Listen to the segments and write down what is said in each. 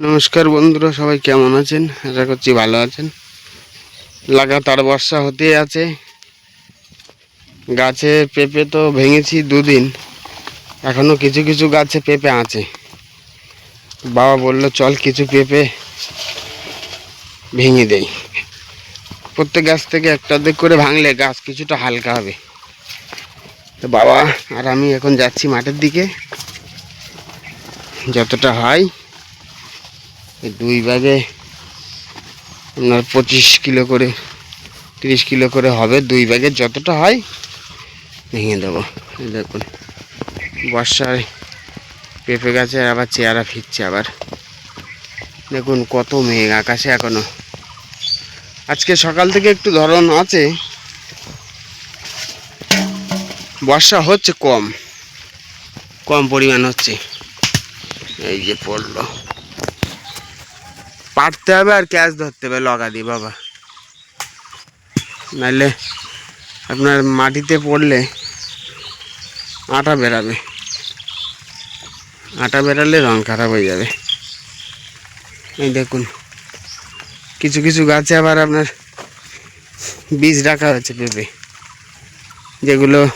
নমস্কার বন্ধুরা, সবাই কেমন আছেন? আশা করছি ভালো আছেন। লাগাতার বর্ষা হতে আছে। গাছে পেঁপে তো ভেঙেছি দুদিন। এখনও কিছু কিছু গাছে পেঁপে আছে। বাবা বলল, চল কিছু পেঁপে ভেঙে দেই। প্রত্যেক গাছ থেকে একটা অর্ধেক করে ভাঙলে গাছ কিছুটা হালকা হবে। তো বাবা আর আমি এখন যাচ্ছি মাঠের দিকে। যতটা হয় দুই ব্যাগে আপনার পঁচিশ কিলো করে, তিরিশ কিলো করে হবে। দুই ব্যাগের যতটা হয় ভেঙে দেবো। দেখুন বর্ষায় পেঁপে গাছে আবার চেয়ারা ফিরছে আবার। দেখুন কত মেঘ আকাশে এখনও। আজকে সকাল থেকে একটু ধরন আছে। বর্ষা হচ্ছে কম কম পরিমাণ হচ্ছে। এই যে পড়ল। পাটতে হবে আর ক্যাচ ধরতে হবে, লগা দিয়ে, বাবা। নাহলে আপনার মাটিতে পড়লে আটা বেরাবে। আটা বেরালে রং খারাপ হয়ে যাবে। এই দেখুন, কিছু কিছু গাছে আবার আপনার বীজ রাখা হয়েছে পেঁপে যেগুলো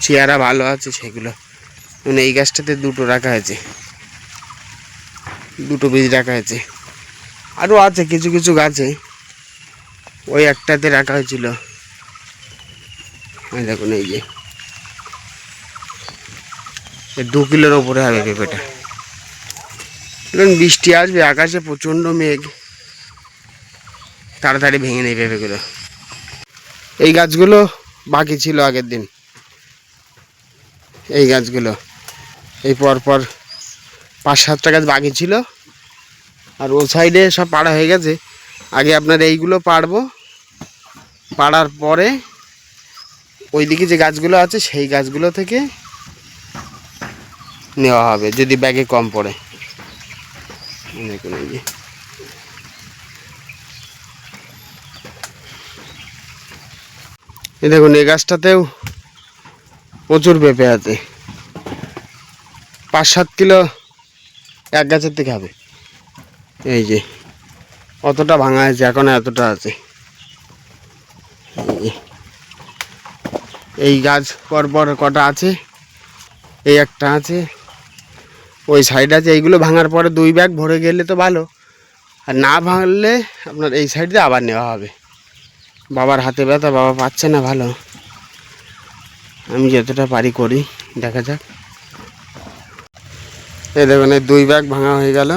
চেয়ারা ভালো আছে, সেগুলো। মানে এই গাছটাতে দুটো রাখা হয়েছে। দুটো বীজ রাখা হয়েছে। আরও আছে, কিছু কিছু গাছে। ওই একটাতে রাখা হয়েছিল। দেখুন, এই যে। দু কিলোর ওপরে হবে পেঁপেটা। এখন বৃষ্টি আসবে, আকাশে প্রচণ্ড মেঘ। তাড়াতাড়ি ভেঙে নেই পেঁপেগুলো। এই গাছগুলো বাকি ছিল আগের দিন। এই গাছগুলো। এই পর পর পাঁচ সাতটা গাছ বাকি ছিল। আর ও সাইডে সব পাড়া হয়ে গেছে। আগে আপনার এইগুলো পাড়বো। পাড়ার পরে ওইদিকে যে গাছগুলো আছে, সেই গাছগুলো থেকে নেওয়া হবে, যদি ব্যাগে কম পড়ে। দেখুন এই যে। দেখুন, এই গাছটাতেও প্রচুর পেঁপে আছে। পাঁচ সাত কিলো এক গাছের থেকে হবে। এই যে অতটা ভাঙা আছে এখন এতটা আছে। এই গাছ পরপর কটা আছে, এই একটা আছে, ওই সাইড আছে, এইগুলো ভাঙার পরে দুই ব্যাগ ভরে গেলে তো ভালো। আর না ভাঙলে আপনার এই সাইড দিয়ে আবার নেওয়া হবে। বাবার হাতে ব্যথা, বাবা পাচ্ছে না ভালো। আমি যতটা পারি করি, দেখা যাক। এই দেখুন, এই দুই ব্যাগ ভাঙা হয়ে গেল।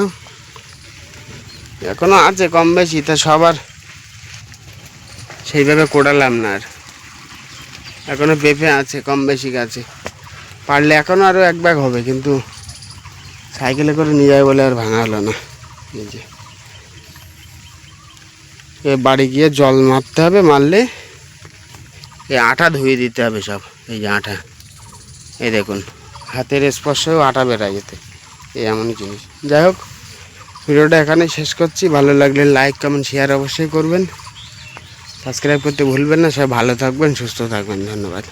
এখনও আছে কম বেশি, তা সবার সেইভাবে কোড়ালাম না আর। এখনও পেঁপে আছে, কম বেশি গাছে পারলে এখনও আরও এক ব্যাগ হবে, কিন্তু সাইকেলে করে নিয়ে যায় বলে আর ভাঙা হলো না। যে। এ বাড়ি গিয়ে জল মারতে হবে, মারলে এ আটা ধুয়ে দিতে হবে সব, এই যে আটা এই দেখুন, হাতের স্পর্শেও আটা বেড়ায় যেতে এই এমনই জিনিস। যাই হোক। ভিডিওটা এখানে শেষ করছি। ভালো লাগলে লাইক কমেন্ট শেয়ার অবশ্যই করবেন। সাবস্ক্রাইব করতে ভুলবেন না। সবাই ভালো থাকবেন, সুস্থ থাকবেন। ধন্যবাদ।